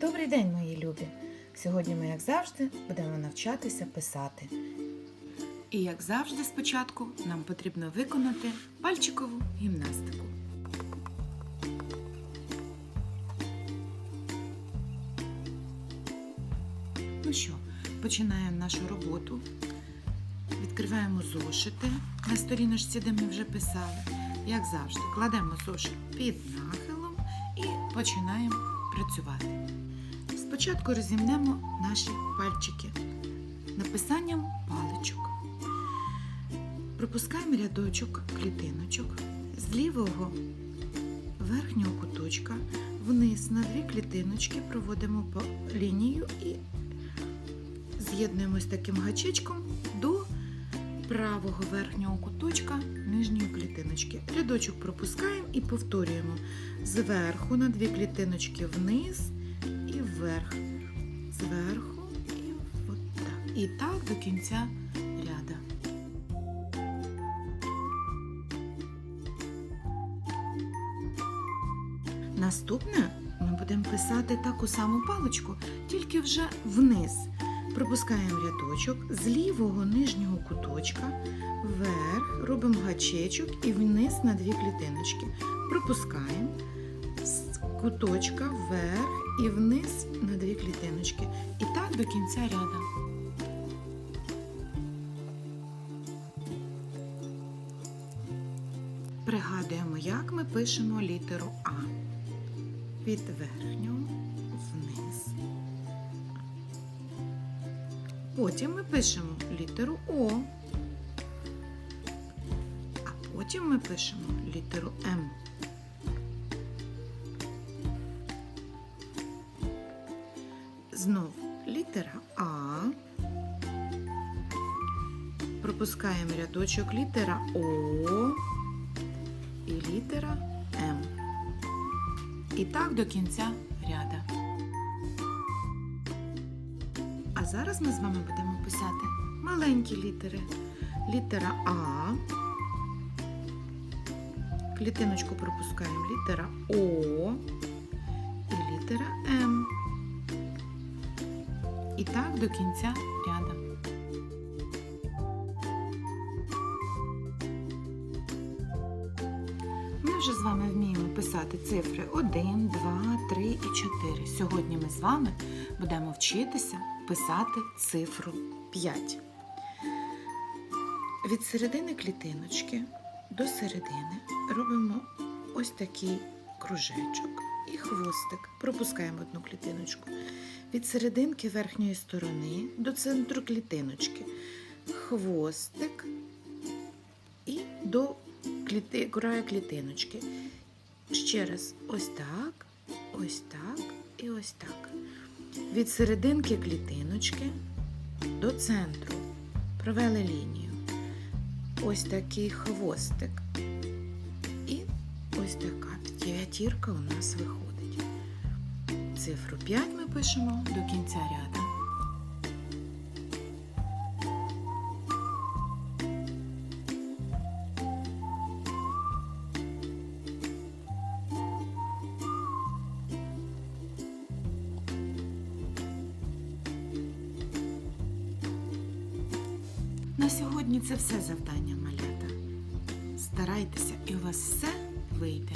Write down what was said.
Добрий день, мої любі! Сьогодні ми, як завжди, будемо навчатися писати. І як завжди, спочатку нам потрібно виконати пальчикову гімнастику. Ну що, починаємо нашу роботу. Відкриваємо зошити на сторіночці, де ми вже писали. Як завжди, кладемо зошит під нахилом і починаємо працювати. Спочатку розімнемо наші пальчики написанням паличок. Пропускаємо рядочок клітиночок з лівого верхнього куточка вниз на дві клітиночки проводимо по лінію і з'єднуємось таким гачечком до правого верхнього куточка нижньої клітиночки. Рядочок пропускаємо і повторюємо зверху на дві клітиночки вниз і вверх. Зверху і от так. І так до кінця ряда. Наступне ми будемо писати таку саму паличку, тільки вже вниз. Пропускаємо рядочок з лівого нижнього куточка вверх, робимо гачечок і вниз на дві клітиночки. Пропускаємо куточка вверх і вниз на дві клітиночки. І так до кінця ряда. Пригадуємо, як ми пишемо літеру А. Від верхнього вниз. Потім ми пишемо літеру О. А потім ми пишемо літеру М. Знов літера А. Пропускаємо рядочок літера О і літера М. І так до кінця ряда. А зараз ми з вами будемо писати маленькі літери. Літера А. Клітиночку пропускаємо літера О і літера М. І так до кінця ряда. Ми вже з вами вміємо писати цифри 1, 2, 3 і 4. Сьогодні ми з вами будемо вчитися писати цифру 5. Від середини клітиночки до середини робимо ось такий кружечок і хвостик. Пропускаємо одну клітиночку. Від серединки верхньої сторони до центру клітиночки. Хвостик і до кліти, краю клітиночки. Ще раз ось так, ось так і ось так. Від серединки клітиночки до центру провели лінію. Ось такий хвостик. І ось така дев'ятірка у нас виходить. Цифру 5 ми пишемо до кінця ряду. На сьогодні це все завдання малята. Старайтеся, і у вас все вийде.